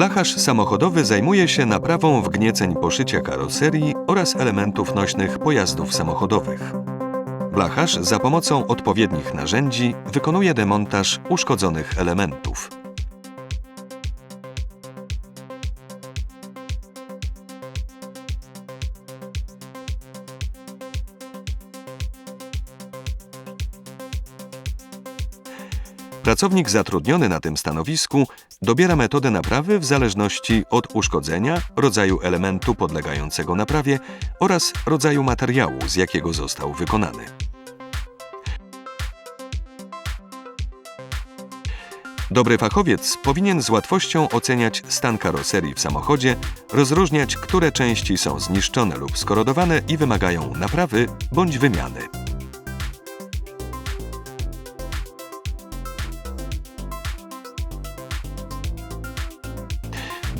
Blacharz samochodowy zajmuje się naprawą wgnieceń poszycia karoserii oraz elementów nośnych pojazdów samochodowych. Blacharz za pomocą odpowiednich narzędzi wykonuje demontaż uszkodzonych elementów. Pracownik zatrudniony na tym stanowisku dobiera metodę naprawy w zależności od uszkodzenia, rodzaju elementu podlegającego naprawie oraz rodzaju materiału, z jakiego został wykonany. Dobry fachowiec powinien z łatwością oceniać stan karoserii w samochodzie, rozróżniać, które części są zniszczone lub skorodowane i wymagają naprawy bądź wymiany.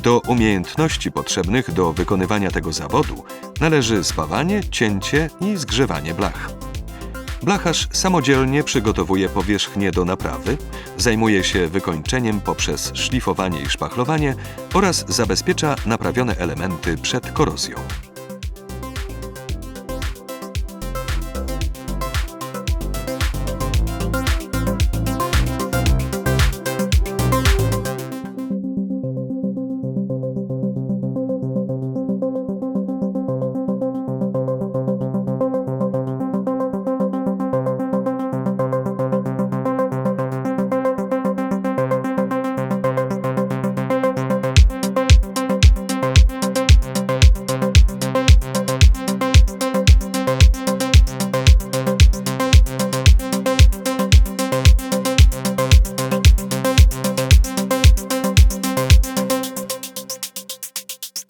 Do umiejętności potrzebnych do wykonywania tego zawodu należy spawanie, cięcie i zgrzewanie blach. Blacharz samodzielnie przygotowuje powierzchnię do naprawy, zajmuje się wykończeniem poprzez szlifowanie i szpachlowanie oraz zabezpiecza naprawione elementy przed korozją.